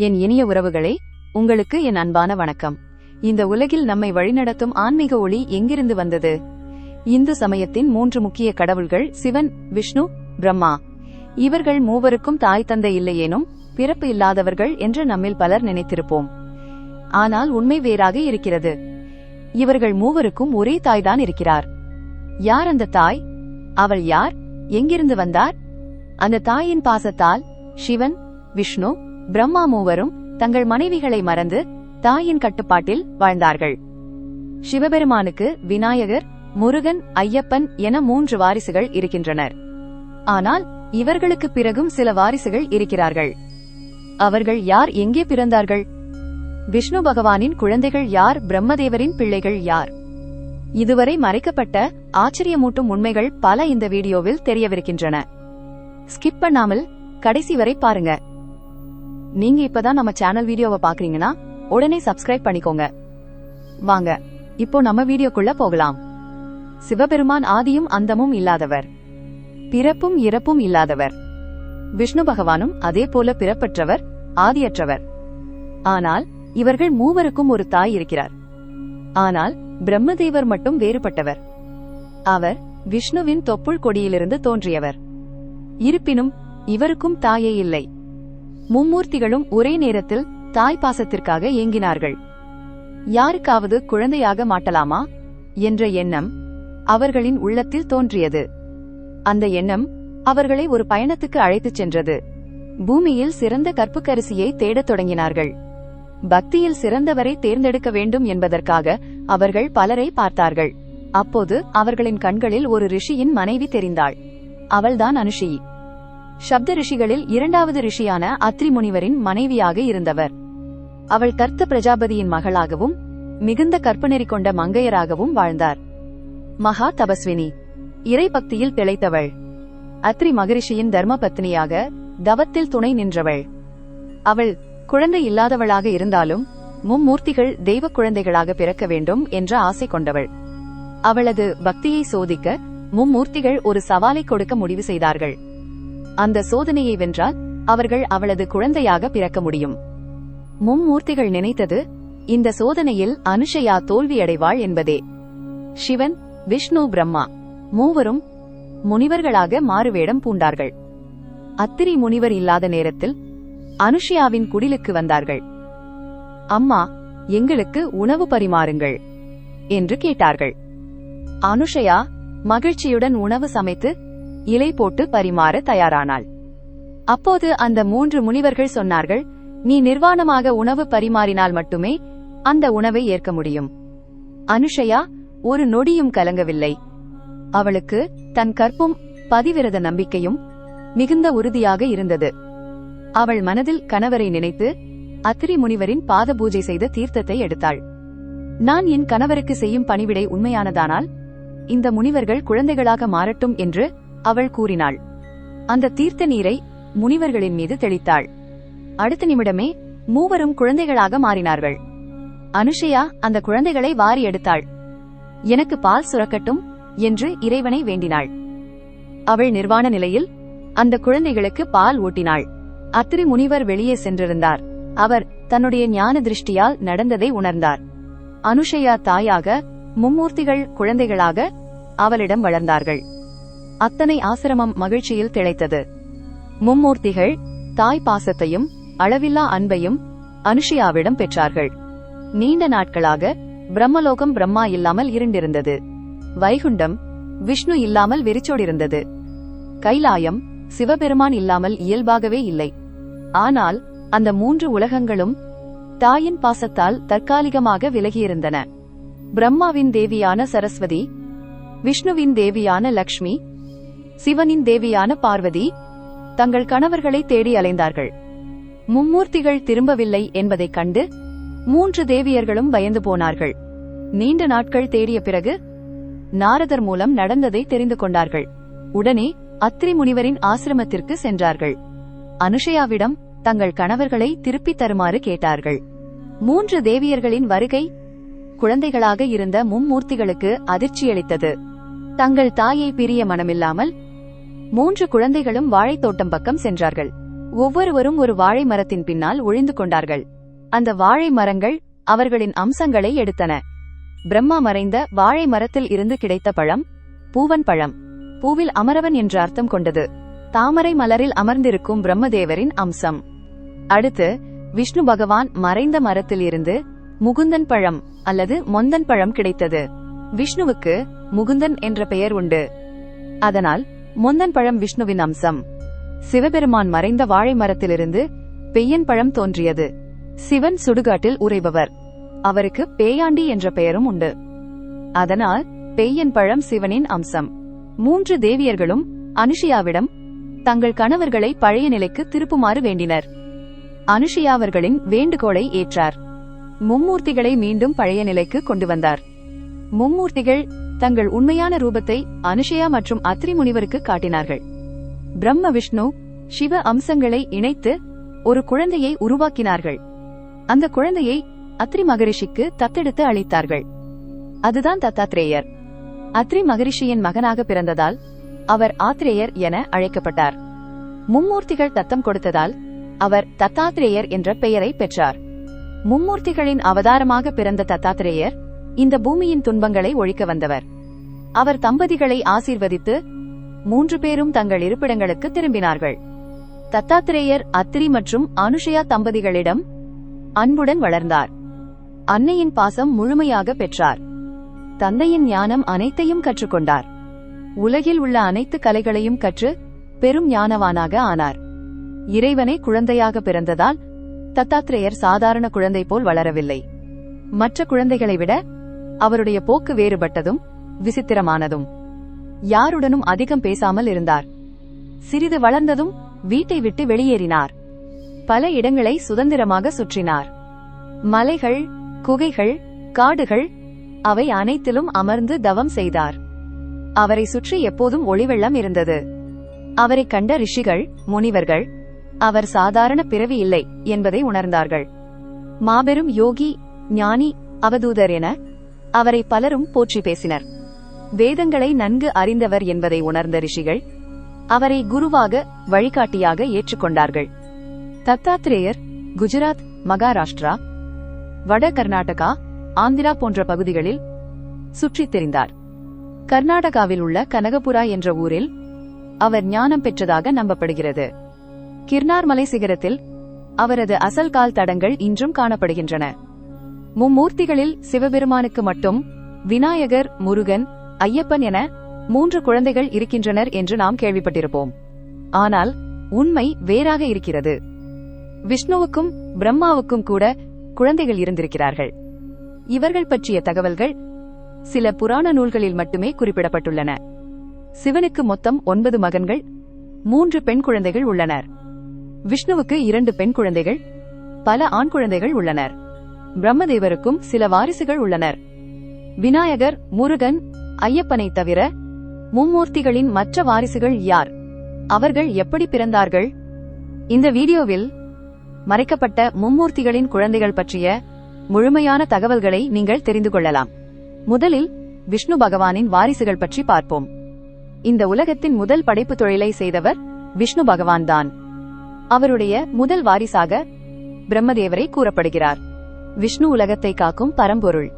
என் இனிய உறவுகளே உங்களுக்கு என் அன்பான வணக்கம். இந்த உலகில் நம்மை வழிநடத்தும் ஆன்மீக ஒளி எங்கிருந்து வந்தது? இந்து சமயத்தின் மூன்று முக்கிய கடவுள்கள் சிவன் விஷ்ணு பிரம்மா. இவர்கள் மூவருக்கும் தாய் தந்தை இல்லையேனும் பிறப்பு இல்லாதவர்கள் என்று நம்மில் பலர் நினைத்திருப்போம். ஆனால் உண்மை வேறாக இருக்கிறது. இவர்கள் மூவருக்கும் ஒரே தாய்தான் இருக்கிறார். யார் அந்த தாய்? அவள் யார்? எங்கிருந்து வந்தார்? அந்த தாயின் பாசத்தால் சிவன் விஷ்ணு பிரம்மா மூவரும் தங்கள் மனைவிகளை மறந்து தாயின் கட்டுப்பாட்டில் வாழ்ந்தார்கள். சிவபெருமானுக்கு விநாயகர் முருகன் ஐயப்பன் என மூன்று வாரிசுகள் இருக்கின்றனர். ஆனால் இவர்களுக்கு பிறகும் சில வாரிசுகள் இருக்கிறார்கள். அவர்கள் யார் எங்கே பிறந்தார்கள்? விஷ்ணு பகவானின் குழந்தைகள் யார் பிரம்மதேவரின் பிள்ளைகள் யார்? இதுவரை மறைக்கப்பட்ட ஆச்சரியமூட்டும் உண்மைகள் பல இந்த வீடியோவில் தெரியவிருக்கின்றன. ஸ்கிப் பண்ணாமல் கடைசி வரை பாருங்க. நீங்க இப்பதான் நம்ம சேனல் வீடியோவை பாக்குறீங்கன்னா உடனே சப்ஸ்கிரைப் பண்ணிக்கோங்க. வாங்க இப்போ நம்ம வீடியோக்குள்ள போகலாம். சிவபெருமான் ஆதியும் அந்தமும் இல்லாதவர். பிறப்பும் இறப்பும் இல்லாதவர். விஷ்ணு பகவானும் அதே போல பிறப்பற்றவர் ஆதியற்றவர். ஆனால் இவர்கள் மூவருக்கும் ஒரு தாய் இருக்கிறார். ஆனால் பிரம்மதேவர் மட்டும் வேறுபட்டவர். அவர் விஷ்ணுவின் தொப்புள் கொடியிலிருந்து தோன்றியவர். இருப்பினும் இவருக்கும் தாயே இல்லை. மும்மூர்த்திகளும் ஒரே நேரத்தில் தாய் பாசத்திற்காக ஏங்கினார்கள். யாருக்காவது குழந்தையாக மாட்டலாமா? என்ற எண்ணம் அவர்களின் உள்ளத்தில் தோன்றியது. அந்த எண்ணம் அவர்களை ஒரு பயணத்துக்கு அழைத்துச் சென்றது. பூமியில் சிறந்த கற்புக்கரிசியை தேடத் தொடங்கினார்கள். பக்தியில் சிறந்தவரை தேர்ந்தெடுக்க வேண்டும் என்பதற்காக அவர்கள் பலரை பார்த்தார்கள். அப்போது அவர்களின் கண்களில் ஒரு ரிஷியின் மனைவி தெரிந்தாள். அவள்தான் அனுஷி. சப்த ரிஷிகளில் இரண்டாவது ரிஷியான அத்ரி முனிவரின் மனைவியாக இருந்தவர். அவள் கர்த்த பிரஜாபதியின் மகளாகவும் மிகுந்த கற்பநெறி கொண்ட மங்கையராகவும் வாழ்ந்தார். மகா தபஸ்வினி. இறை பக்தியில் திளைத்தவள். அத்ரி மகரிஷியின் தர்ம பத்னியாக தவத்தில் துணை நின்றவள். அவள் குழந்தை இல்லாதவளாக இருந்தாலும் மும்மூர்த்திகள் தெய்வ குழந்தைகளாக பிறக்க வேண்டும் என்ற ஆசை கொண்டவள். அவளது பக்தியை சோதிக்க மும்மூர்த்திகள் ஒரு சவாலை கொடுக்க முடிவு செய்தார்கள். அந்த சோதனையை வென்றால் அவர்கள் அவளது குழந்தையாக பிறக்க முடியும். மும்மூர்த்திகள் நினைத்தது இந்த சோதனையில் அனுஷயா தோல்வியடைவாள் என்பதே. சிவன் விஷ்ணு பிரம்மா மூவரும் முனிவர்களாக மாறுவேடம் பூண்டார்கள். அத்திரி முனிவர் இல்லாத நேரத்தில் அனுஷியாவின் குடிலுக்கு வந்தார்கள். அம்மா எங்களுக்கு உணவு பரிமாறுங்கள் என்று கேட்டார்கள். அனுஷயா மகிழ்ச்சியுடன் உணவு சமைத்து இலை போட்டு பரிமாற தயாரானாள். அப்போது அந்த மூன்று முனிவர்கள் சொன்னார்கள் நீ நிர்வாணமாக உணவு பரிமாறினால் மட்டுமே அந்த உணவை ஏற்க முடியும். அனுஷயா ஒரு நொடியும் கலங்கவில்லை. அவளுக்கு தன் கற்பும் பதிவிரத நம்பிக்கையும் மிகுந்த உறுதியாக இருந்தது. அவள் மனதில் கணவரை நினைத்து அத்திரி முனிவரின் பாத பூஜை செய்த தீர்த்தத்தை எடுத்தாள். நான் என் கணவருக்கு செய்யும் பணிவிடை உண்மையானதானால் இந்த முனிவர்கள் குழந்தைகளாக மாறட்டும் என்று அவள் கூறினாள். அந்த தீர்த்த நீரை முனிவர்களின் மீது தெளித்தாள். அடுத்த நிமிடமே மூவரும் குழந்தைகளாக மாறினார்கள். அனுஷயா அந்த குழந்தைகளை வாரி எடுத்தாள். எனக்கு பால் சுரக்கட்டும் என்று இறைவனை வேண்டினாள். அவள் நிர்வாண நிலையில் அந்த குழந்தைகளுக்கு பால் ஊட்டினாள் அத்திரி முனிவர் வெளியே சென்றிருந்தார். அவர் தன்னுடைய ஞான திருஷ்டியால் நடந்ததை உணர்ந்தார். அனுஷயா தாயாக மும்மூர்த்திகள் குழந்தைகளாக அவளிடம் வளர்ந்தார்கள். அத்தனை ஆசிரமம் மகிழ்ச்சியில் திளைத்தது. மும்மூர்த்திகள் தாய் பாசத்தையும் அளவில்லா அன்பையும் அனுஷியாவிடம் பெற்றார்கள். நீண்ட நாட்களாக பிரம்மலோகம் பிரம்மா இல்லாமல் இருண்டிருந்தது. வைகுண்டம் விஷ்ணு இல்லாமல் வெறிச்சோடிருந்தது. கைலாயம் சிவபெருமான் இல்லாமல் இயல்பாகவே இல்லை. ஆனால் அந்த மூன்று உலகங்களும் தாயின் பாசத்தால் தற்காலிகமாக விலகியிருந்தன. பிரம்மாவின் தேவியான சரஸ்வதி விஷ்ணுவின் தேவியான லக்ஷ்மி சிவனின் தேவியான பார்வதி தங்கள் கணவர்களை தேடி அலைந்தார்கள். மும்மூர்த்திகள் திரும்பவில்லை என்பதைக் கண்டு மூன்று தேவியர்களும் பயந்து போனார்கள். நீண்ட நாட்கள் தேடிய பிறகு நாரதர் மூலம் நடந்ததை தெரிந்து கொண்டார்கள். உடனே அத்ரி முனிவரின் ஆசிரமத்திற்கு சென்றார்கள். அனுஷயாவிடம் தங்கள் கணவர்களை திருப்பித் தருமாறு கேட்டார்கள். மூன்று தேவியர்களின் வருகை குழந்தைகளாக இருந்த மும்மூர்த்திகளுக்கு அதிர்ச்சியளித்தது. தங்கள் தாயை பிரிய மனமில்லாமல் மூன்று குழந்தைகளும் வாழைத்தோட்டம் பக்கம் சென்றார்கள். ஒவ்வொருவரும் ஒரு வாழை மரத்தின் பின்னால் ஒழிந்து கொண்டார்கள். அந்த வாழை மரங்கள் அவர்களின் அம்சங்களை எடுத்தன. பிரம்மா மறைந்த வாழை மரத்தில் இருந்து கிடைத்த பழம் பூவன் பழம். பூவில் அமரவன் என்ற அர்த்தம் கொண்டது. தாமரை மலரில் அமர்ந்திருக்கும் பிரம்மதேவரின் அம்சம். அடுத்து விஷ்ணு பகவான் மறைந்த மரத்தில் இருந்து முகுந்தன் பழம் அல்லது மொந்தன் பழம் கிடைத்தது. விஷ்ணுவுக்கு முகுந்தன் என்ற பெயர் உண்டு. அதனால் முந்தன் பழம் விஷ்ணுவின் அம்சம். சிவபெருமான் மறைந்த வாழை மரத்திலிருந்து பெய்யன் பழம் தோன்றியது. சிவன் சுடுகாட்டில் உறைபவர். அவருக்கு பேயாண்டி என்ற பெயரும் உண்டு. அதனால் பெய்யன் பழம் சிவனின் அம்சம். மூன்று தேவியர்களும் அனுஷியாவிடம் தங்கள் கணவர்களை பழைய நிலைக்கு திருப்புமாறு வேண்டினர். அனுஷியா அவர்களின் வேண்டுகோளை ஏற்றார். மும்மூர்த்திகளை மீண்டும் பழைய நிலைக்கு கொண்டு வந்தார். மும்மூர்த்திகள் தங்கள் உண்மையான ரூபத்தை அனுஷயா மற்றும் அத்ரி முனிவருக்கு காட்டினார்கள். பிரம்ம விஷ்ணு சிவ அம்சங்களை இணைத்து ஒரு குழந்தையை உருவாக்கினார்கள். அந்த குழந்தையை அத்ரி மகரிஷிக்கு தத்தெடுத்து அளித்தார்கள். அதுதான் தத்தாத்ரேயர். அத்ரி மகரிஷியின் மகனாக பிறந்ததால் அவர் ஆத்ரேயர் என அழைக்கப்பட்டார். மும்மூர்த்திகள் தத்தம் கொடுத்ததால் அவர் தத்தாத்ரேயர் என்ற பெயரை பெற்றார். மும்மூர்த்திகளின் அவதாரமாக பிறந்த தத்தாத்ரேயர் இந்த பூமியின் துன்பங்களை ஒழிக்க வந்தவர். அவர் தம்பதிகளை ஆசீர்வதித்து மூன்று பேரும் தங்கள் இருப்பிடங்களுக்கு திரும்பினார்கள். தத்தாத்திரேயர் அத்திரி மற்றும் அனுஷயா தம்பதிகளிடம் அன்புடன் வளர்ந்தார். அன்னையின் பாசம் முழுமையாக பெற்றார். தந்தையின் ஞானம் அனைத்தையும் கற்றுக்கொண்டார். உலகில் உள்ள அனைத்து கலைகளையும் கற்று பெரும் ஞானவானாக ஆனார். இறைவனை குழந்தையாக பிறந்ததால் தத்தாத்திரேயர் சாதாரண குழந்தை போல் வளரவில்லை. மற்ற குழந்தைகளை விட அவருடைய போக்கு வேறுபட்டதும் விசித்திரமானதும். யாருடனும் அதிகம் பேசாமல் இருந்தார். சிறிது வளர்ந்ததும் வீட்டை விட்டு வெளியேறினார். பல இடங்களை சுதந்திரமாக சுற்றினார். மலைகள் குகைகள் காடுகள் அவை அனைத்திலும் அமர்ந்து தவம் செய்தார். அவரை சுற்றி எப்போதும் ஒளிவெள்ளம் இருந்தது. அவரை கண்ட ரிஷிகள் முனிவர்கள் அவர் சாதாரண பிறவி இல்லை என்பதை உணர்ந்தார்கள். மாபெரும் யோகி ஞானி அவதூதர் என அவரை பலரும் போற்றி பேசினர். வேதங்களை நன்கு அறிந்தவர் என்பதை உணர்ந்த ரிஷிகள் அவரை குருவாக வழிகாட்டியாக ஏற்றுக்கொண்டார்கள். தத்தாத்ரேயர் குஜராத் மகாராஷ்டிரா வட கர்நாடகா ஆந்திரா போன்ற பகுதிகளில் சுற்றித் தெரிந்தார். கர்நாடகாவில் உள்ள கனகபுரா என்ற ஊரில் அவர் ஞானம் பெற்றதாக நம்பப்படுகிறது. கிர்னார் மலை சிகரத்தில் அவரது அசல் கால் தடங்கள் இன்றும் காணப்படுகின்றன. மும்மூர்த்திகளில் சிவபெருமானுக்கு மட்டும் விநாயகர் முருகன் ஐயப்பன் என மூன்று குழந்தைகள் இருக்கின்றனர் என்று நாம் கேள்விப்பட்டிருப்போம். ஆனால் உண்மை வேறாக இருக்கிறது. விஷ்ணுவுக்கும் பிரம்மாவுக்கும் கூட குழந்தைகள் இருந்திருக்கிறார்கள். இவர்கள் பற்றிய தகவல்கள் சில புராண நூல்களில் மட்டுமே குறிப்பிடப்பட்டுள்ளன. சிவனுக்கு மொத்தம் ஒன்பது மகன்கள் மூன்று பெண் குழந்தைகள் உள்ளனர். விஷ்ணுவுக்கு இரண்டு பெண் குழந்தைகள் பல ஆண் குழந்தைகள் உள்ளனர். பிரம்மதேவருக்கும் சில வாரிசுகள் உள்ளனர். விநாயகர் முருகன் ஐயப்பனை தவிர மும்மூர்த்திகளின் மற்ற வாரிசுகள் யார்? அவர்கள் எப்படி பிறந்தார்கள்? இந்த வீடியோவில் மறைக்கப்பட்ட மும்மூர்த்திகளின் குழந்தைகள் பற்றிய முழுமையான தகவல்களை நீங்கள் தெரிந்து கொள்ளலாம். முதலில் விஷ்ணு பகவானின் வாரிசுகள் பற்றி பார்ப்போம். இந்த உலகத்தின் முதல் படைப்பு தொழிலை செய்தவர் விஷ்ணு பகவான்தான். அவருடைய முதல் வாரிசாக பிரம்மதேவரை கூறப்படுகிறார். விஷ்ணு உலகத்தை காக்கும் பரம்பொருள்.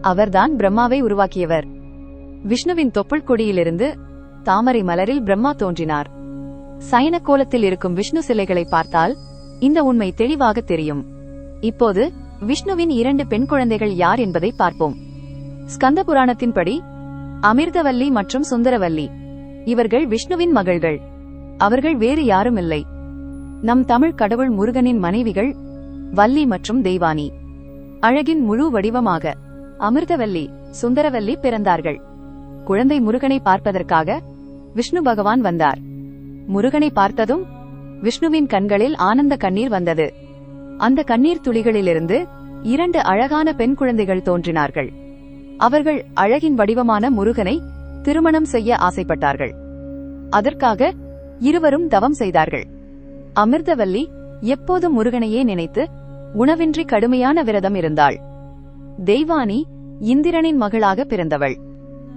அவர்தான் பிரம்மாவை உருவாக்கியவர். விஷ்ணுவின் தொப்புள் கொடியிலிருந்து தாமரை மலரில் பிரம்மா தோன்றினார். சயன கோலத்தில் இருக்கும் விஷ்ணு சிலைகளை பார்த்தால் இந்த உண்மை தெளிவாக தெரியும். இப்போது விஷ்ணுவின் இரண்டு பெண் குழந்தைகள் யார் என்பதை பார்ப்போம். ஸ்கந்த புராணத்தின்படி அமிர்தவல்லி மற்றும் சுந்தரவல்லி. இவர்கள் விஷ்ணுவின் மகள்கள். அவர்கள் வேறு யாரும் இல்லை நம் தமிழ் கடவுள் முருகனின் மனைவிகள் வள்ளி மற்றும் தெய்வானி. அழகின் முழு வடிவமாக அமிர்தவல்லி சுந்தரவல்லி பிறந்தார்கள். குழந்தை முருகனை பார்ப்பதற்காக விஷ்ணு பகவான் வந்தார். முருகனை பார்த்ததும் விஷ்ணுவின் கண்களில் ஆனந்த கண்ணீர் வந்தது. அந்த கண்ணீர் துளிகளிலிருந்து இரண்டு அழகான பெண் குழந்தைகள் தோன்றினார்கள். அவர்கள் அழகின் வடிவமான முருகனை திருமணம் செய்ய ஆசைப்பட்டார்கள். அதற்காக இருவரும் தவம் செய்தார்கள். அமிர்தவல்லி எப்போதும் முருகனையே நினைத்து உணவின்றி கடுமையான விரதம் இருந்தாள். தெய்வானி இந்திரனின் மகளாக பிறந்தவள்.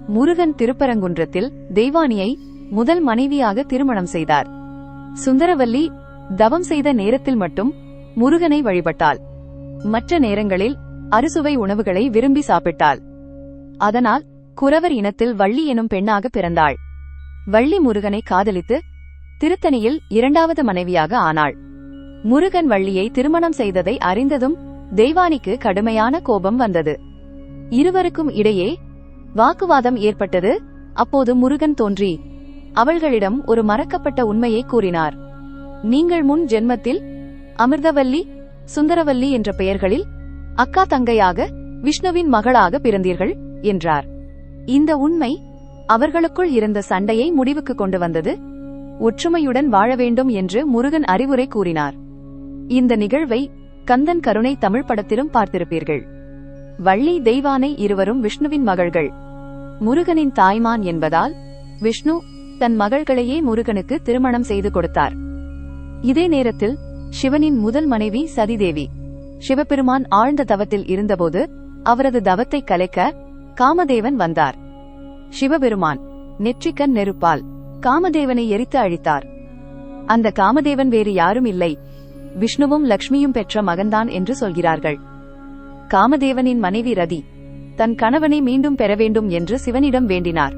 முருகன் திருப்பரங்குன்றத்தில் தெய்வானியை முதல் மனைவியாக திருமணம் செய்தார். சுந்தரவல்லி தவம் செய்த நேரத்தில் மட்டும் முருகனை வழிபட்டாள். மற்ற நேரங்களில் அறுசுவை உணவுகளை விரும்பி சாப்பிட்டாள். அதனால் குறவர் இனத்தில் வள்ளி எனும் பெண்ணாக பிறந்தாள். வள்ளி முருகனை காதலித்து திருத்தணியில் இரண்டாவது மனைவியாக ஆனாள். முருகன் வள்ளியை திருமணம் செய்ததை அறிந்ததும் தெய்வானிக்கு கடுமையான கோபம் வந்தது. இருவருக்கும் இடையே வாக்குவாதம் ஏற்பட்டது. அப்போது முருகன் தோன்றி அவள்களிடம் ஒரு மறக்கப்பட்ட உண்மையை கூறினார். நீங்கள் முன் ஜென்மத்தில் அமிர்தவல்லி சுந்தரவல்லி என்ற பெயர்களில் அக்கா தங்கையாக விஷ்ணுவின் மகளாக பிறந்தீர்கள் என்றார். இந்த உண்மை அவர்களுக்குள் இருந்த சண்டையை முடிவுக்கு கொண்டு வந்தது. ஒற்றுமையுடன் வாழ வேண்டும் என்று முருகன் அறிவுரை கூறினார். இந்த நிகழ்வை கந்தன் கருணை தமிழ் படத்திலும் பார்த்திருப்பீர்கள். வள்ளி தெய்வானை இருவரும் விஷ்ணுவின் மகள்கள். முருகனின் தாய்மான் என்பதால் விஷ்ணு தன் மகள்களையே முருகனுக்கு திருமணம் செய்து கொடுத்தார். இதே நேரத்தில் சிவனின் முதல் மனைவி சதிதேவி சிவபெருமான் ஆழ்ந்த தவத்தில் இருந்தபோது அவரது தவத்தை கலைக்க காமதேவன் வந்தார். சிவபெருமான் நெற்றிக்கண் நெருப்பால் காமதேவனை எரித்து அழித்தார். அந்த காமதேவன் வேறு யாரும் இல்லை. விஷ்ணுவும் லக்ஷ்மியும் பெற்ற மகன்தான் என்று சொல்கிறார்கள். காமதேவனின் மனைவி ரதி தன் கணவனை மீண்டும் பெற வேண்டும் என்று சிவனிடம் வேண்டினார்.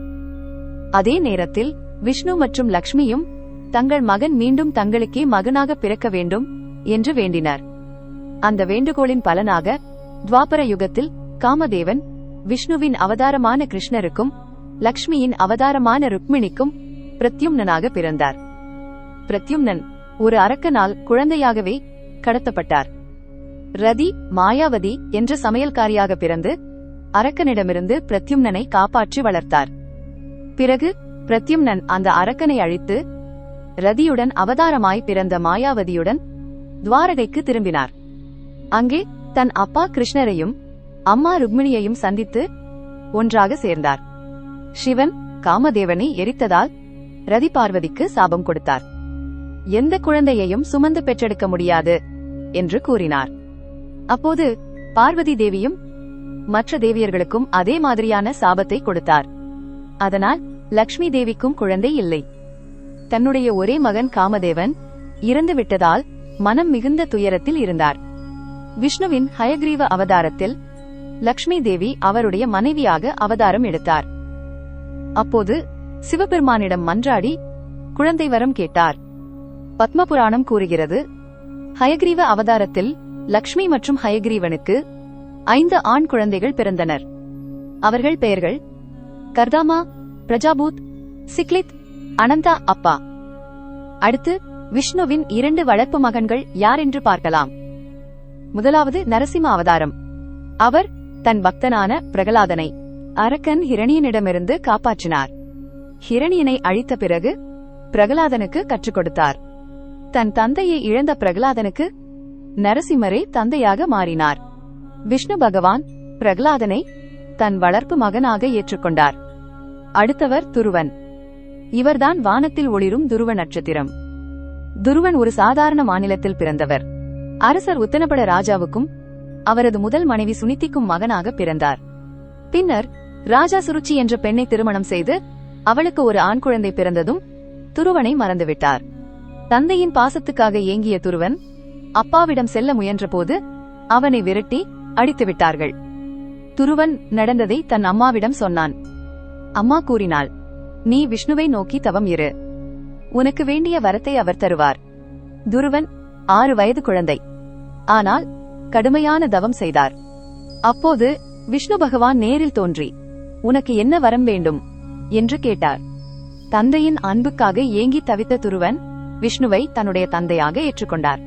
அதே நேரத்தில் விஷ்ணு மற்றும் லக்ஷ்மியும் தங்கள் மகன் மீண்டும் தங்களுக்கே மகனாக பிறக்க வேண்டும் என்று வேண்டினர். அந்த வேண்டுகோளின் பலனாக துவாபர யுகத்தில் காமதேவன் விஷ்ணுவின் அவதாரமான கிருஷ்ணருக்கும் லக்ஷ்மியின் அவதாரமான ருக்மிணிக்கும் பிரத்யும்னனாக பிறந்தார். பிரத்யும்னன் ஒரு அரக்கனால் குழந்தையாகவே கடத்தப்பட்டார். ரதி மாயாவதி என்ற சமையல்காரியாக பிறந்து அரக்கனிடமிருந்து பிரத்யும்னனை காப்பாற்றி வளர்த்தார். பிறகு பிரத்யும்னன் அந்த அரக்கனை அழித்து ரதியுடன் அவதாரமாய் பிறந்த மாயாவதியுடன் துவாரகைக்கு திரும்பினார். அங்கே தன் அப்பா கிருஷ்ணரையும் அம்மா ருக்மிணியையும் சந்தித்து ஒன்றாக சேர்ந்தார். சிவன் காமதேவனை எரித்ததால் ரதி பார்வதிக்கு சாபம் கொடுத்தார். எந்த குழந்தையையும் சுமந்து பெற்றெடுக்க முடியாது என்று கூறினார். அப்போது பார்வதி தேவியும் மற்ற தேவியர்களுக்கும் அதே மாதிரியான சாபத்தை கொடுத்தார். அதனால் லக்ஷ்மி தேவிக்கும் குழந்தை இல்லை. தன்னுடைய ஒரே மகன் காமதேவன் இறந்து விட்டதால் மனம் மிகுந்த துயரத்தில் இருந்தார். விஷ்ணுவின் ஹயக்ரீவ அவதாரத்தில் லக்ஷ்மி தேவி அவருடைய மனைவியாக அவதாரம் எடுத்தார். அப்போது சிவபெருமானிடம் மன்றாடி குழந்தை வரம் கேட்டார். பத்மபுராணம் கூறுகிறது. ஹயக்ரீவ அவதாரத்தில் லக்ஷ்மி மற்றும் ஹயக்ரீவனுக்கு ஐந்து ஆண் குழந்தைகள் பிறந்தனர். அவர்கள் பெயர்கள் கர்தாமா பிரஜாபூத் சிக்லித் அனந்தா அப்பா. அடுத்து விஷ்ணுவின் இரண்டு வளர்ப்பு மகன்கள் யார் என்று பார்க்கலாம். முதலாவது நரசிம்ம அவதாரம். அவர் தன் பக்தனான பிரகலாதனை அரக்கன் ஹிரணியனிடமிருந்து காப்பாற்றினார். ஹிரணியனை அழித்த பிறகு பிரகலாதனுக்கு கற்றுக் கொடுத்தார். தன் தந்தையை இழந்த பிரகலாதனுக்கு நரசிம்மரே தந்தையாக மாறினார். விஷ்ணு பகவான் பிரகலாதனை தன் வளர்ப்பு மகனாக ஏற்றுக்கொண்டார். அடுத்தவர் துருவன். இவர்தான் வானத்தில் ஒளிரும் துருவ நட்சத்திரம். துருவன் ஒரு சாதாரண மாநிலத்தில் பிறந்தவர். அரசர் உத்தனபட ராஜாவுக்கும் அவரது முதல் மனைவி சுனிதிக்கும் மகனாக பிறந்தார். பின்னர் ராஜா சுருச்சி என்ற பெண்ணை திருமணம் செய்து அவளுக்கு ஒரு ஆண் குழந்தை பிறந்ததும் துருவனை மறந்துவிட்டார். தந்தையின் பாசத்துக்காக ஏங்கிய துருவன் அப்பாவிடம் செல்ல முயன்றபோது அவனை விரட்டி அடித்து விட்டார்கள். துருவன் நடந்ததை தன் அம்மாவிடம் சொன்னான். அம்மா கூறினாள் நீ விஷ்ணுவை நோக்கி தவம் இரு. உனக்கு வேண்டிய வரத்தை அவர் தருவார். துருவன் ஆறு வயது குழந்தை. ஆனால் கடுமையான தவம் செய்தார். அப்போது விஷ்ணு பகவான் நேரில் தோன்றி உனக்கு என்ன வரம் வேண்டும்? என்று கேட்டார். தந்தையின் அன்புக்காக ஏங்கி தவித்த துருவன் விஷ்ணுவை தன்னுடைய தந்தையாக ஏற்றுக்கொண்டார்.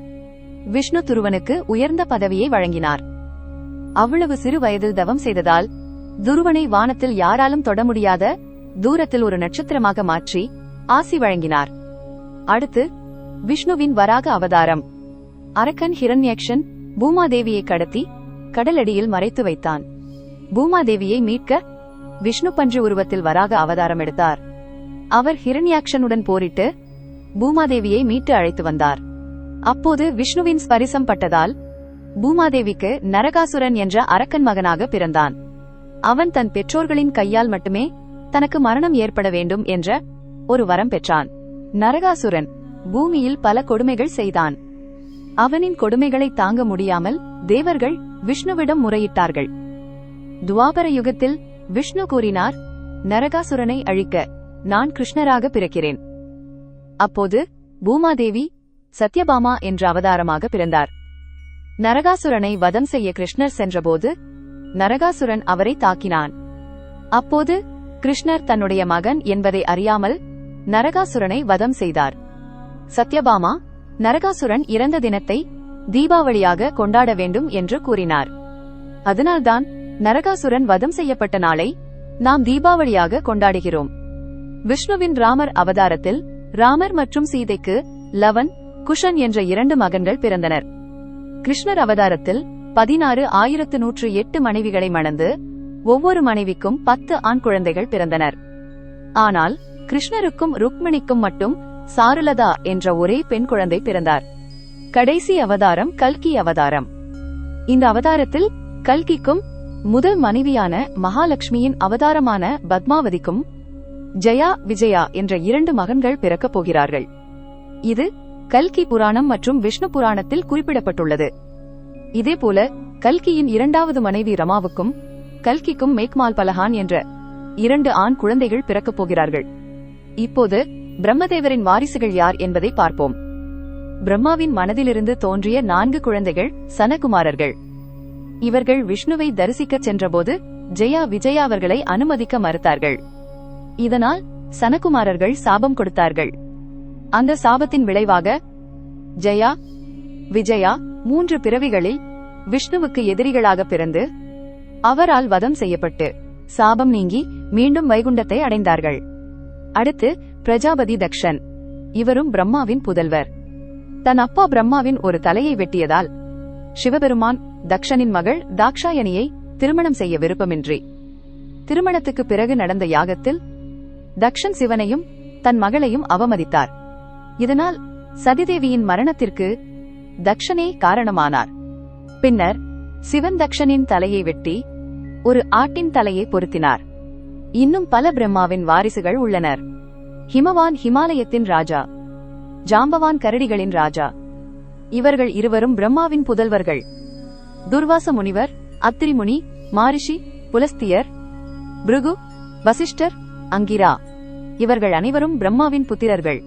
விஷ்ணு துருவனுக்கு உயர்ந்த பதவியை வழங்கினார். அவ்வளவு சிறு வயதில் தவம் செய்ததால் துருவனை வானத்தில் யாராலும் தொட முடியாத தூரத்தில் ஒரு நட்சத்திரமாக மாற்றி ஆசி வழங்கினார். அடுத்து விஷ்ணுவின் வராக அவதாரம். அரக்கன் ஹிரண்யக்ஷன் பூமாதேவியை கடத்தி கடலடியில் மறைத்து வைத்தான். பூமாதேவியை மீட்க விஷ்ணு பன்று உருவத்தில் வராக அவதாரம் எடுத்தார். அவர் ஹிரண்யாக்ஷனுடன் போரிட்டு பூமாதேவியை மீட்டு அழைத்து வந்தார். அப்போது விஷ்ணுவின் ஸ்பரிசம் பட்டதால் பூமாதேவிக்கு நரகாசுரன் என்ற அரக்கன் மகனாக பிறந்தான். அவன் தன் பெற்றோர்களின் கையால் மட்டுமே தனக்கு மரணம் ஏற்பட வேண்டும் என்ற ஒரு வரம் பெற்றான். நரகாசுரன் பூமியில் பல கொடுமைகள் செய்தான். அவனின் கொடுமைகளை தாங்க முடியாமல் தேவர்கள் விஷ்ணுவிடம் முறையிட்டார்கள். துவாபர யுகத்தில் விஷ்ணு கூறினார் நரகாசுரனை அழிக்க நான் கிருஷ்ணராக பிறக்கிறேன். அப்போது பூமாதேவி சத்யபாமா என்ற அவதாரமாக பிறந்தார். நரகாசுரனை வதம் செய்ய கிருஷ்ணர் சென்றபோது நரகாசுரன் அவரை தாக்கினான். அப்போது கிருஷ்ணர் தன்னுடைய மகன் என்பதை அறியாமல் நரகாசுரனை வதம் செய்தார். சத்யபாமா நரகாசுரன் இறந்த தினத்தை தீபாவளியாக கொண்டாட வேண்டும் என்று கூறினார். அதனால்தான் நரகாசுரன் வதம் செய்யப்பட்ட நாளை நாம் தீபாவளியாக கொண்டாடுகிறோம். விஷ்ணுவின் ராமர் அவதாரத்தில் ராமர் மற்றும் சீதைக்கு லவன் குஷன் என்ற இரண்டு மகன்கள் பிறந்தனர். கிருஷ்ணர் அவதாரத்தில் பதினாறு ஆயிரத்து நூற்று எட்டு மனைவிகளை மணந்து ஒவ்வொரு மனைவிக்கும் பத்து ஆண் குழந்தைகள் பிறந்தனர். ஆனால் கிருஷ்ணருக்கும் ருக்மிணிக்கும் மட்டும் சாருலதா என்ற ஒரே பெண் குழந்தை பிறந்தார். கடைசி அவதாரம் கல்கி அவதாரம். இந்த அவதாரத்தில் கல்கிக்கும் முதல் மனைவியான மகாலட்சுமியின் அவதாரமான பத்மாவதிக்கும் ஜெயா விஜயா என்ற இரண்டு மகன்கள் பிறக்கப் போகிறார்கள். இது கல்கி புராணம் மற்றும் விஷ்ணு புராணத்தில் குறிப்பிடப்பட்டுள்ளது. இதேபோல கல்கியின் இரண்டாவது மனைவி ரமாவுக்கும் கல்கிக்கும் மேக்மால் பலஹான் என்ற இரண்டு ஆண் குழந்தைகள் பிறக்கப் போகிறார்கள். இப்போது பிரம்மதேவரின் வாரிசுகள் யார் என்பதை பார்ப்போம். பிரம்மாவின் மனதிலிருந்து தோன்றிய நான்கு குழந்தைகள் சனகுமாரர்கள். இவர்கள் விஷ்ணுவை தரிசிக்கச் சென்றபோது ஜெயா விஜயா அவர்களை அனுமதிக்க மறுத்தார்கள். இதனால் சனகுமாரர்கள் சாபம் கொடுத்தார்கள். அந்த சாபத்தின் விளைவாக ஜெயா விஜயா மூன்று பிறவிகளில் விஷ்ணுவுக்கு எதிரிகளாக பிறந்து அவரால் வதம் செய்யப்பட்டு சாபம் நீங்கி மீண்டும் வைகுண்டத்தை அடைந்தார்கள். அடுத்து பிரஜாபதி தக்ஷன். இவரும் பிரம்மாவின் புதல்வர். தன் அப்பா பிரம்மாவின் ஒரு தலையை வெட்டியதால் சிவபெருமான் தக்ஷனின் மகள் தாக்ஷாயணியை திருமணம் செய்ய விருப்பமின்றி. திருமணத்துக்கு பிறகு நடந்த யாகத்தில் தக்ஷன் சிவனையும் தன் மகளையும் அவமதித்தார். இதனால் சதிதேவியின் மரணத்திற்கு தக்ஷனே காரணமானார். பின்னர் சிவன் தக்ஷனின் தலையை வெட்டி ஒரு ஆட்டின் தலையை பொருத்தினார். இன்னும் பல பிரம்மாவின் வாரிசுகள் உள்ளனர். ஹிமவான் ஹிமாலயத்தின் ராஜா ஜாம்பவான் கரடிகளின் ராஜா இவர்கள் இருவரும் பிரம்மாவின் புதல்வர்கள். துர்வாச முனிவர் அத்திரிமுனி மாரிஷி புலஸ்தியர் பிருகு வசிஷ்டர் அங்கிரா. இவர்கள் அனைவரும் பிரம்மாவின் புத்திரர்கள்.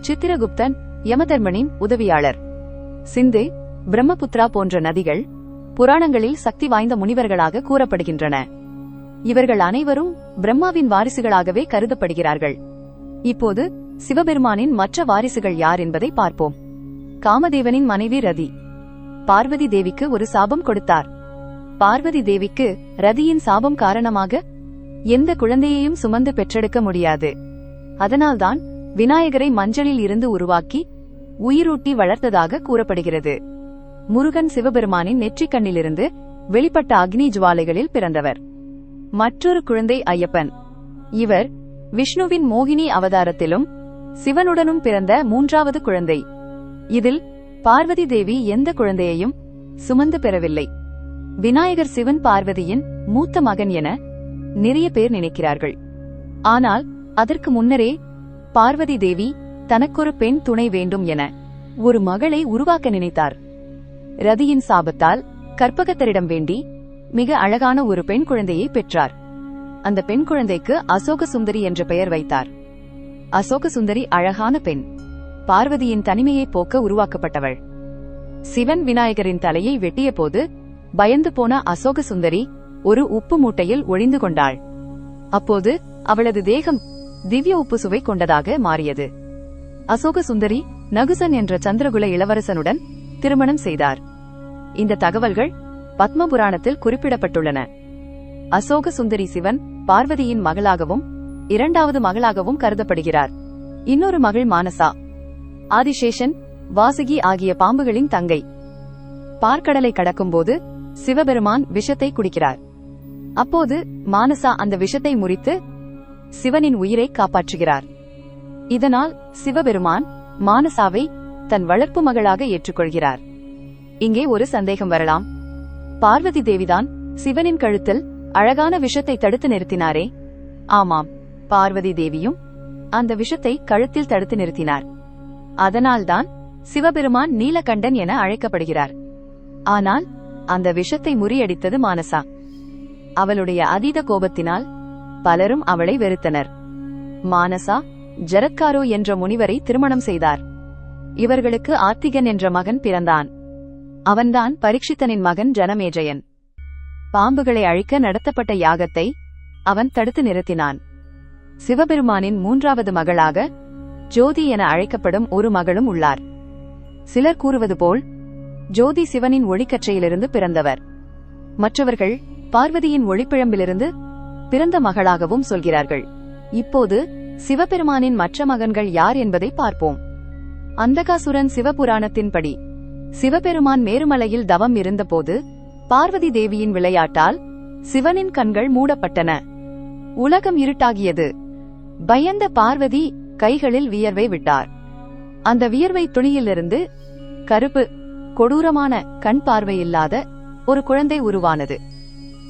சித்திரகுப்தன் யமதர்மனின் உதவியாளர். சிந்து பிரம்மபுத்ரா போன்ற நதிகள் புராணங்களில் சக்தி வாய்ந்த முனிவர்களாக கூறப்படுகின்றன. இவர்கள் அனைவரும் பிரம்மாவின் வாரிசுகளாகவே கருதப்படுகிறார்கள். இப்போது சிவபெருமானின் மற்ற வாரிசுகள் யார் என்பதை பார்ப்போம். காமதேவனின் மனைவி ரதி. பார்வதி தேவிக்கு ஒரு சாபம் கொடுத்தார். பார்வதி தேவிக்கு ரதியின் சாபம் காரணமாக எந்த குழந்தையையும் சுமந்து பெற்றெடுக்க முடியாது. அதனால்தான் விநாயகரை மஞ்சளில் இருந்து உருவாக்கி உயிரூட்டி வளர்த்ததாக கூறப்படுகிறது. முருகன் சிவபெருமானின் நெற்றிக்கண்ணிலிருந்து வெளிப்பட்ட அக்னி ஜுவாலைகளில் பிறந்தவர். மற்றொரு குழந்தை ஐயப்பன். இவர் விஷ்ணுவின் மோகினி அவதாரத்திலும் சிவனுடனும் பிறந்த மூன்றாவது குழந்தை. இதில் பார்வதி தேவி எந்த குழந்தையையும் சுமந்து பெறவில்லை. விநாயகர் சிவன் பார்வதியின் மூத்த மகன் என நிறைய பேர் நினைக்கிறார்கள். ஆனால் அதற்கு முன்னரே பார்வதி தேவி தனக்கொரு பெண் துணை வேண்டும் என ஒரு மகளை உருவாக்க நினைத்தார். ரதியின் சாபத்தால் கற்பகத்தரிடம் வேண்டி மிக அழகான ஒரு பெண் குழந்தையை பெற்றார். அந்த பெண் குழந்தைக்கு அசோக சுந்தரி என்ற பெயர் வைத்தார். அசோக சுந்தரி அழகான பெண். பார்வதியின் தனிமையை போக்க உருவாக்கப்பட்டவள். சிவன் விநாயகரின் தலையை வெட்டிய போது பயந்து போன அசோக சுந்தரி ஒரு உப்பு மூட்டையில் ஒழிந்து கொண்டாள். அப்போது அவளது தேகம் திவ்ய உப்பு சுவை கொண்டதாக மாறியது. அசோக சுந்தரி நகுசன் என்ற சந்திரகுல இளவரசனுடன் திருமணம் செய்தார். இந்த தகவல்கள் பத்ம புராணத்தில் குறிப்பிடப்பட்டுள்ளன. அசோக சுந்தரி சிவன் பார்வதியின் மகளாகவும் இரண்டாவது மகளாகவும் கருதப்படுகிறார். இன்னொரு மகள் மானசா. ஆதிசேஷன் வாசுகி ஆகிய பாம்புகளின் தங்கை. பார்க்கடலை கடக்கும்போது சிவபெருமான் விஷத்தை குடிக்கிறார். அப்போது மானசா அந்த விஷத்தை முறித்து சிவனின் உயிரை காப்பாற்றுகிறார். இதனால் சிவபெருமான் மானசாவை தன் வளர்ப்பு மகளாக ஏற்றுக்கொள்கிறார். இங்கே ஒரு சந்தேகம் வரலாம். பார்வதி தேவிதான் சிவனின் கழுத்தில் அழகான விஷத்தை தடுத்து நிறுத்தினாரே. ஆமாம் பார்வதி தேவியும் அந்த விஷத்தை கழுத்தில் தடுத்து நிறுத்தினார். அதனால்தான் சிவபெருமான் நீலகண்டன் என அழைக்கப்படுகிறார். ஆனால் அந்த விஷத்தை முறியடித்தது மானசா. அவளுடைய அதீத கோபத்தினால் பலரும் அவளை வெறுத்தனர். மானசா ஜரத்காரோ என்ற முனிவரை திருமணம் செய்தார். இவர்களுக்கு ஆத்திகன் என்ற மகன் பிறந்தான். அவன்தான் பரீட்சித்தனின் மகன் ஜனமேஜயன். பாம்புகளை அழிக்க நடத்தப்பட்ட யாகத்தை அவன் தடுத்து நிறுத்தினான். சிவபெருமானின் மூன்றாவது மகளாக ஜோதி என அழைக்கப்படும் ஒரு மகளும் உள்ளார். சிலர் கூறுவது போல் ஜோதி சிவனின் ஒளிக்கற்றையிலிருந்து பிறந்தவர். மற்றவர்கள் பார்வதியின் ஒளிப்பிழம்பிலிருந்து பிறந்த மகளாகவும் சொல்கிறார்கள். இப்போது சிவபெருமானின் மற்ற மகன்கள் யார் என்பதை பார்ப்போம். அந்தகாசுரன் சிவபுராணத்தின்படி சிவபெருமான் மேருமலையில் தவம் இருந்தபோது பார்வதி தேவியின் விளையாட்டால் சிவனின் கண்கள் மூடப்பட்டன. உலகம் இருட்டாகியது. பயந்த பார்வதி கைகளில் வியர்வை விட்டார். அந்த வியர்வை துணியிலிருந்து கருப்பு கொடூரமான கண் பார்வையில்லாத ஒரு குழந்தை உருவானது.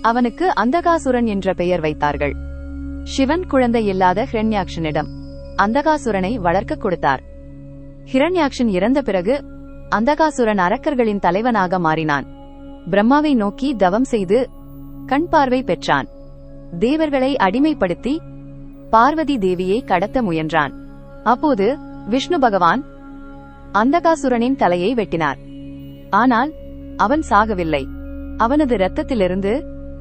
அவனுக்கு அந்தகாசுரன் என்ற பெயர் வைத்தார்கள். சிவன் குழந்தை இல்லாத ஹிரண்யாக்ஷனிடம் அந்தகாசுரனை வளர்க்க கொடுத்தார். ஹிரண்யாக்ஷன் இறந்த பிறகு அந்தகாசுரன் அரக்கர்களின் தலைவனாக மாறினான். பிரம்மாவை நோக்கி தவம் செய்து கண் பார்வை பெற்றான். தேவர்களை அடிமைப்படுத்தி பார்வதி தேவியை கடத்த முயன்றான். அப்போது விஷ்ணு பகவான் அந்தகாசுரனின் தலையை வெட்டினார். ஆனால் அவன் சாகவில்லை. அவனது இரத்தத்திலிருந்து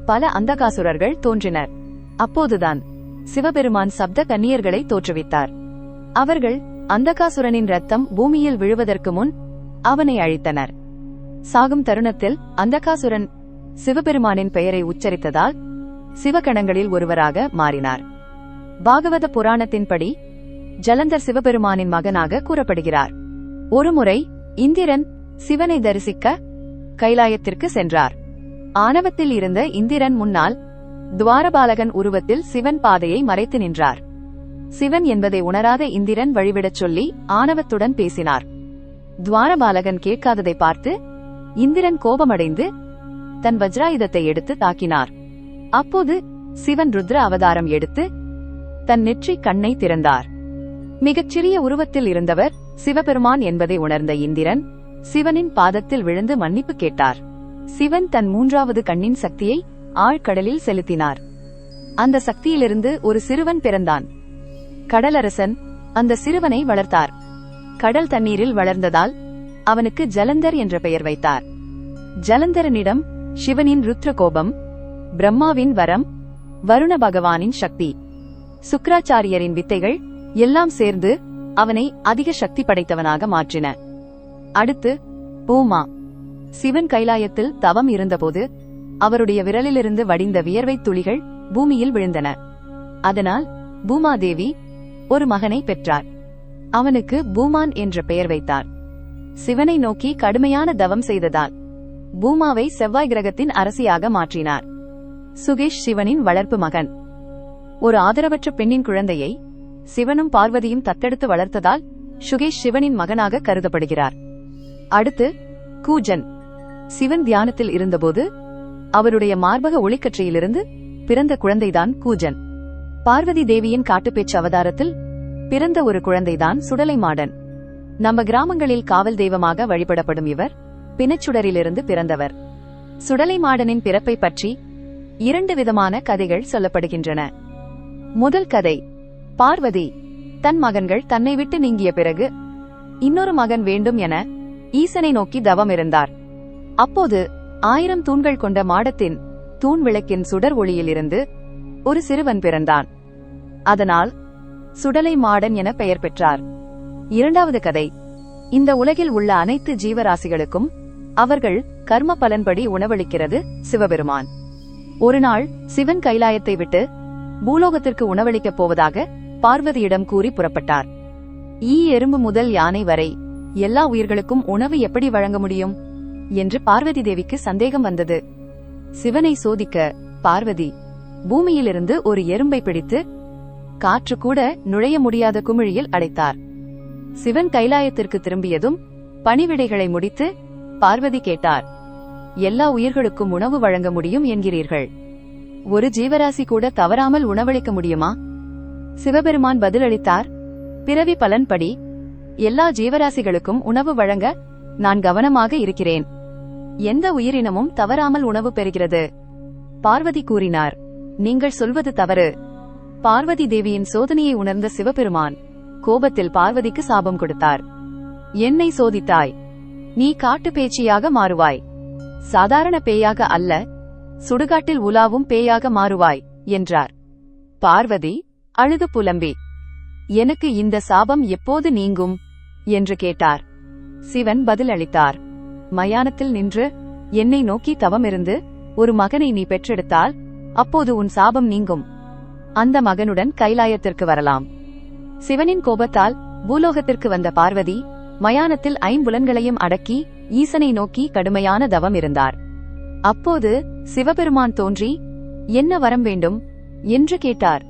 பல அந்தகாசுரர்கள் தோன்றினர். அப்போதுதான் சிவபெருமான் சப்த கன்னியர்களை தோற்றுவித்தார். அவர்கள் அந்தகாசுரனின் ரத்தம் பூமியில் விழுவதற்கு முன் அவனை அழித்தனர். சாகும் தருணத்தில் அந்தகாசுரன் சிவபெருமானின் பெயரை உச்சரித்ததால் சிவகணங்களில் ஒருவராக மாறினார். பாகவத புராணத்தின்படி ஜலந்தர் சிவபெருமானின் மகனாக கூறப்படுகிறார். ஒருமுறை இந்திரன் சிவனை தரிசிக்க கைலாயத்திற்கு சென்றார். ஆணவத்தில் இருந்த இந்திரன் முன்னால் துவாரபாலகன் உருவத்தில் சிவன் பாதையை மறைத்து நின்றார். சிவன் என்பதை உணராத இந்திரன் வழிவிடச் சொல்லி ஆணவத்துடன் பேசினார். துவாரபாலகன் கேட்காததை பார்த்து இந்திரன் கோபமடைந்து தன் வஜ்ராயுதத்தை எடுத்து தாக்கினார். அப்போது சிவன் ருத்ர அவதாரம் எடுத்து தன் நெற்றி கண்ணை திறந்தார். மிகச்சிறிய உருவத்தில் இருந்தவர் சிவபெருமான் என்பதை உணர்ந்த இந்திரன் சிவனின் பாதத்தில் விழுந்து மன்னிப்பு கேட்டார். சிவன் தன் மூன்றாவது கண்ணின் சக்தியை ஆழ்கடலில் செலுத்தினார். அந்த சக்தியிலிருந்து ஒரு சிறுவன் பிறந்தான். கடலரசன் அந்த சிறுவனை வளர்த்தார். கடல் தண்ணீரில் வளர்ந்ததால் அவனுக்கு ஜலந்தர் என்ற பெயர் வைத்தார். ஜலந்தரனிடம் சிவனின் ருத்ர கோபம் பிரம்மாவின் வரம் வருண பகவானின் சக்தி சுக்ராச்சாரியரின் வித்தைகள் எல்லாம் சேர்ந்து அவனை அதிக சக்தி படைத்தவனாக மாற்றின. அடுத்து பூமா. சிவன் கைலாயத்தில் தவம் இருந்தபோது அவருடைய விரலிலிருந்து வடிந்த வியர்வை துளிகள் பூமியில் விழுந்தன. அதனால் பூமாதேவி ஒரு மகனை பெற்றார். அவனுக்கு பூமான் என்ற பெயர் வைத்தார். சிவனை நோக்கி கடுமையான தவம் செய்ததால் பூமாவை செவ்வாய் கிரகத்தின் அரசியாக மாற்றினார். சுகேஷ் சிவனின் வளர்ப்பு மகன். ஒரு ஆதரவற்ற பெண்ணின் குழந்தையை சிவனும் பார்வதியும் தத்தெடுத்து வளர்த்ததால் சுகேஷ் சிவனின் மகனாக கருதப்படுகிறார். அடுத்து கூஜன். சிவன் தியானத்தில் இருந்தபோது அவருடைய மார்பக ஒளிக்கற்றையிலிருந்து பிறந்த குழந்தைதான் கூஜன். பார்வதி தேவியின் காட்டுப்பேச்சு அவதாரத்தில் பிறந்த ஒரு குழந்தைதான் சுடலை மாடன். நம்ம கிராமங்களில் காவல் தெய்வமாக வழிபடப்படும் இவர் பிணச்சுடரிலிருந்து பிறந்தவர். சுடலை மாடனின் பிறப்பை பற்றி இரண்டு விதமான கதைகள் சொல்லப்படுகின்றன. முதல் கதை பார்வதி தன் மகன்கள் தன்னை விட்டு நீங்கிய பிறகு இன்னொரு மகன் வேண்டும் என ஈசனை நோக்கி தவம் இருந்தார் அப்போது ஆயிரம் தூண்கள் கொண்ட மாடத்தின் தூண் விளக்கின் சுடர் ஒளியிலிருந்து ஒரு சிறுவன் பிறந்தான். அதனால் சுடலை மாடன் என பெயர் பெற்றார். இரண்டாவது கதை. இந்த உலகில் உள்ள அனைத்து ஜீவராசிகளுக்கும் அவர்கள் கர்ம பலன்படி உணவளிக்கிறது சிவபெருமான். ஒரு நாள் சிவன் கைலாயத்தை விட்டு பூலோகத்திற்கு உணவளிக்கப் போவதாக பார்வதியிடம் கூறி புறப்பட்டார். ஈ எறும்பு முதல் யானை வரை எல்லா உயிர்களுக்கும் உணவு எப்படி வழங்க முடியும்? என்று பார்வதி தேவிக்கு சந்தேகம் வந்தது. சிவனை சோதிக்க பார்வதி பூமியிலிருந்து ஒரு எறும்பை பிடித்து காற்று கூட நுழைய முடியாத குமிழியில் அடைத்தார். சிவன் கைலாயத்திற்கு திரும்பியதும் பணிவிடைகளை முடித்து பார்வதி கேட்டார் எல்லா உயிர்களுக்கும் உணவு வழங்க முடியும் என்கிறீர்கள். ஒரு ஜீவராசி கூட தவறாமல் உணவளிக்க முடியுமா? சிவபெருமான் பதிலளித்தார் பிறவி பலன்படி எல்லா ஜீவராசிகளுக்கும் உணவு வழங்க நான் கவனமாக இருக்கிறேன். எந்த உயிரினமும் தவறாமல் உணவு பெறுகிறது. பார்வதி கூறினார். நீங்கள் சொல்வது தவறு. பார்வதி தேவியின் சோதனையை உணர்ந்த சிவபெருமான் கோபத்தில் பார்வதிக்கு சாபம் கொடுத்தார். என்னை சோதித்தாய். நீ காட்டு பேச்சியாக மாறுவாய். சாதாரண பேயாக அல்ல. சுடுகாட்டில் உலாவும் பேயாக மாறுவாய் என்றார். பார்வதி அழுது புலம்பி. எனக்கு இந்த சாபம் எப்போது நீங்கும்? என்று கேட்டார். சிவன் பதிலளித்தார். மயானத்தில் நின்று என்னை நோக்கி தவமிருந்து ஒரு மகனை நீ பெற்றெடுத்தால் அப்போது உன் சாபம் நீங்கும். அந்த மகனுடன் கைலாயத்திற்கு வரலாம். சிவனின் கோபத்தால் பூலோகத்திற்கு வந்த பார்வதி மயானத்தில் ஐம்புலன்களையும் அடக்கி ஈசனை நோக்கி கடுமையான தவம் இருந்தார். அப்போது சிவபெருமான் தோன்றி என்ன வரம் வேண்டும்? என்று கேட்டார்.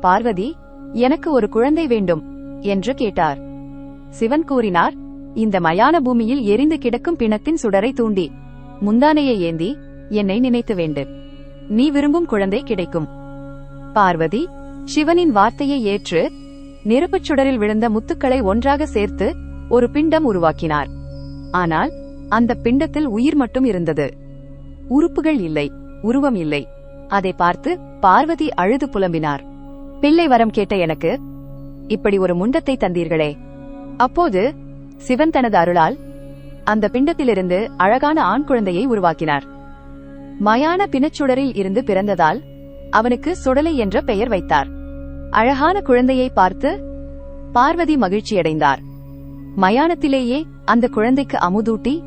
பார்வதி எனக்கு ஒரு குழந்தை வேண்டும் என்று கேட்டார். சிவன் கூறினார் இந்த மயான பூமியில் எரிந்து கிடக்கும் பிணத்தின் சுடரை தூண்டி முந்தானையை ஏந்தி என்னை நினைத்து வேண்டு. நீ விரும்பும் குழந்தை கிடைக்கும். பார்வதி சிவனின் வார்த்தையை ஏற்று நெருப்புச் சுடரில் விழுந்த முத்துக்களை ஒன்றாக சேர்த்து ஒரு பிண்டம் உருவாக்கினார். ஆனால் அந்த பிண்டத்தில் உயிர் மட்டும் இருந்தது. உறுப்புகள் இல்லை உருவம் இல்லை. அதை பார்த்து பார்வதி அழுது புலம்பினார். பிள்ளை வரம் கேட்ட எனக்கு இப்படி ஒரு முண்டத்தை தந்தீர்களே. அப்போது சிவன் தனது அருளால் அந்த பிண்டத்திலிருந்து அழகான ஆண் குழந்தையை உருவாக்கினார். மயான பிணச்சுடரில் இருந்து பிறந்ததால் அவனுக்கு சுடலை என்ற பெயர் வைத்தார். அழகான குழந்தையை பார்த்து பார்வதி மகிழ்ச்சியடைந்தார். மயானத்திலேயே அந்த குழந்தைக்கு அமுதூட்டி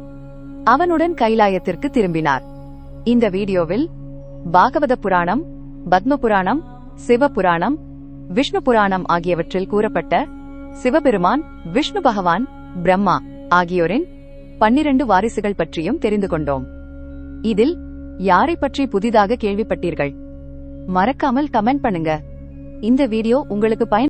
அவனுடன் கைலாயத்திற்கு திரும்பினார். இந்த வீடியோவில் பாகவத புராணம் பத்ம புராணம் சிவ புராணம் விஷ்ணு புராணம் ஆகியவற்றில் கூறப்பட்ட சிவபெருமான் விஷ்ணு பகவான் பிரம்மா ஆகியோரின் பன்னிரண்டு வாரிசுகள் பற்றியும் தெரிந்து கொண்டோம். இதில் யாரை பற்றி புதிதாக கேள்விப்பட்டீர்கள்? மறக்காமல் கமெண்ட் பண்ணுங்க. இந்த வீடியோ உங்களுக்கு பயன்